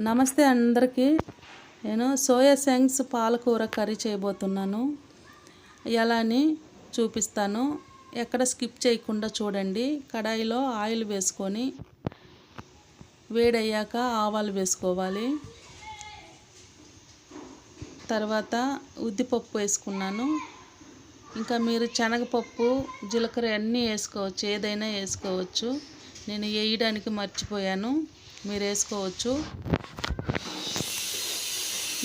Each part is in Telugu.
నమస్తే అందరికీ. నేను సోయా సెంగ్స్ పాలకూర కర్రీ చేయబోతున్నాను. ఎలా అని చూపిస్తాను. ఎక్కడ స్కిప్ చేయకుండా చూడండి. కడాయిలో ఆయిల్ వేసుకొని వేడయ్యాక ఆవాలు వేసుకోవాలి. తర్వాత ఉద్దిపప్పు వేసుకున్నాను. ఇంకా మీరు శనగపప్పు జీలకర్ర అన్నీ వేసుకోవచ్చు. ఏదైనా వేసుకోవచ్చు. నేను వేయడానికి మర్చిపోయాను. మీరు వేసుకోవచ్చు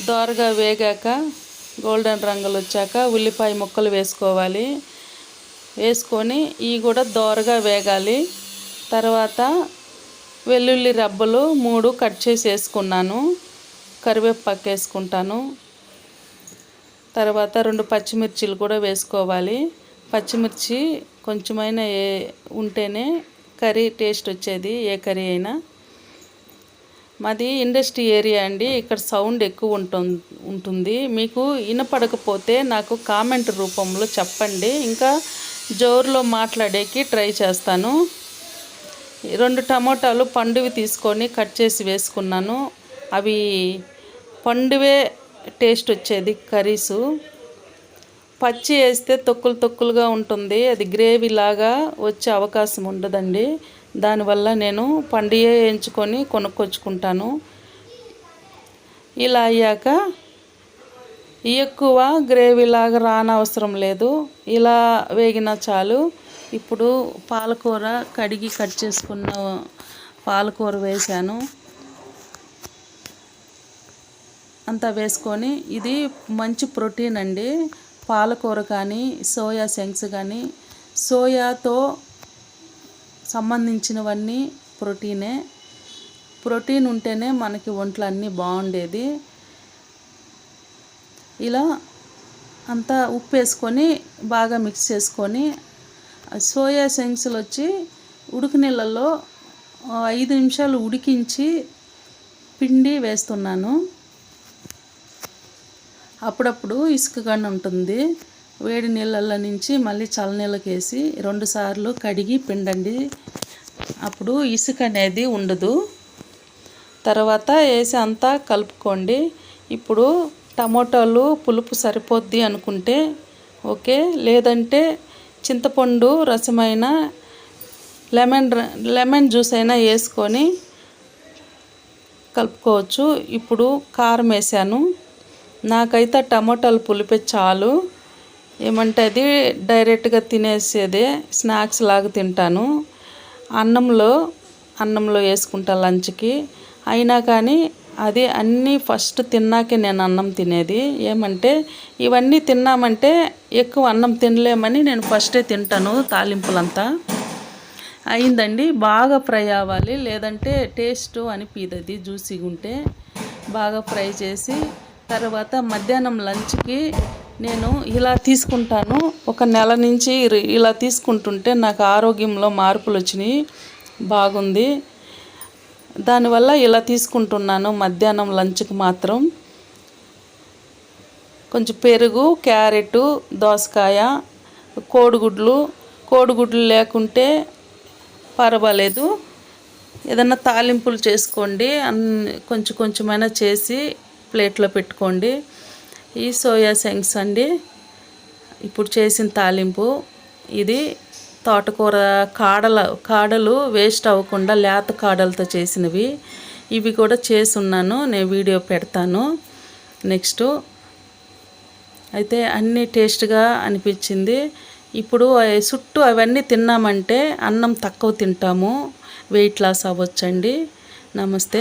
దోరగా వేగాక గోల్డెన్ రంగులు వచ్చాక ఉల్లిపాయ ముక్కలు వేసుకోవాలి. వేసుకొని ఇవి కూడా దోరగా వేగాలి. తర్వాత వెల్లుల్లి రబ్బలు మూడు కట్ చేసి వేసుకున్నాను. కరివేపాకు వేసుకుంటాను. తర్వాత రెండు పచ్చిమిర్చిలు కూడా వేసుకోవాలి. పచ్చిమిర్చి కొంచెమైనా ఏ ఉంటేనే కర్రీ టేస్ట్ వచ్చేది. ఏ కర్రీ అయినా మాది ఇండస్ట్రీ ఏరియా అండి. ఇక్కడ సౌండ్ ఎక్కువ ఉంటుంది ఉంటుంది. మీకు వినపడకపోతే నాకు కామెంట్ రూపంలో చెప్పండి. ఇంకా జోరులో మాట్లాడేకి ట్రై చేస్తాను. రెండు టమోటాలు పండువి తీసుకొని కట్ చేసి వేసుకున్నాను. అవి పండువే టేస్ట్ వచ్చేది కర్రీసు. పచ్చి వేస్తే తొక్కులు తొక్కులుగా ఉంటుంది. అది గ్రేవీ లాగా వచ్చే అవకాశం ఉండదండి. దానివల్ల నేను పండియే ఎంచుకొని కొనుక్కొచ్చుకుంటాను. ఇలా అయ్యాక ఎక్కువ గ్రేవీ లాగా రానవసరం లేదు. ఇలా వేగినా చాలు. ఇప్పుడు పాలకూర కడిగి కట్ చేసుకున్న పాలకూర వేసాను అంతా వేసుకొని ఇది మంచి ప్రోటీన్ అండి. పాలకూర కానీ సోయా సెంగ్స్ కానీ సోయాతో సంబంధించినవన్నీ ప్రోటీనే. ప్రోటీన్ ఉంటేనే మనకి ఒంట్లో అన్నీ బాగుండేది. ఇలా అంతా ఉప్పు వేసుకొని బాగా మిక్స్ చేసుకొని సోయా సెంగ్స్లు వచ్చి ఉడుకు నీళ్ళల్లో ఐదు నిమిషాలు ఉడికించి పిండి వేస్తున్నాను. అప్పుడప్పుడు ఇసుకగానే ఉంటుంది. వేడి నీళ్ళల్లో నుంచి మళ్ళీ చల్లనీళ్ళకి వేసి రెండుసార్లు కడిగి పిండండి. అప్పుడు ఇసుక అనేది ఉండదు. తర్వాత వేసి అంతా కలుపుకోండి. ఇప్పుడు టమోటాలు పులుపు సరిపోద్ది అనుకుంటే ఓకే. లేదంటే చింతపండు రసమైన లెమన్ లెమన్ జ్యూస్ అయినా వేసుకొని కలుపుకోవచ్చు. ఇప్పుడు కారం వేసాను. నాకైతే టమోటాలు పులిపే చాలు. ఏమంటే అది డైరెక్ట్గా తినేసేదే స్నాక్స్ లాగా తింటాను. అన్నంలో అన్నంలో వేసుకుంటా లంచ్కి. అయినా కానీ అది అన్నీ ఫస్ట్ తిన్నాకే నేను అన్నం తినేది. ఏమంటే ఇవన్నీ తిన్నామంటే ఎక్కువ అన్నం తినలేమని నేను ఫస్టే తింటాను తాలింపులంతా. అయిందండి. బాగా ఫ్రై అవ్వాలి. లేదంటే టేస్ట్ అనిపిది అది జ్యూసీగా ఉంటే బాగా ఫ్రై చేసి తర్వాత మధ్యాహ్నం లంచ్కి నేను ఇలా తీసుకుంటాను. ఒక నెల నుంచి ఇలా తీసుకుంటుంటే నాకు ఆరోగ్యంలో మార్పులు వచ్చినాయి. బాగుంది. దానివల్ల ఇలా తీసుకుంటున్నాను. మధ్యాహ్నం లంచ్కి మాత్రం. కొంచెం పెరుగు క్యారెట్ దోసకాయ కోడిగుడ్లు. కోడిగుడ్లు లేకుంటే పర్వాలేదు. ఏదన్నా తాలింపులు చేసుకోండి. కొంచెం కొంచెమైనా చేసి ప్లేట్లో పెట్టుకోండి. ఈ సోయా సెంగ్స్ అండి. ఇప్పుడు చేసిన తాలింపు. ఇది తోటకూర కాడల కాడలు వేస్ట్ అవ్వకుండా లేత కాడలతో చేసినవి. ఇవి కూడా చేసి ఉన్నాను నేను వీడియో పెడతాను. నెక్స్ట్ అయితే అన్నీ టేస్ట్గా అనిపించింది. ఇప్పుడు చుట్టూ అవన్నీ తిన్నామంటే అన్నం తక్కువ తింటాము. వెయిట్ లాస్ అవ్వచ్చండి. నమస్తే.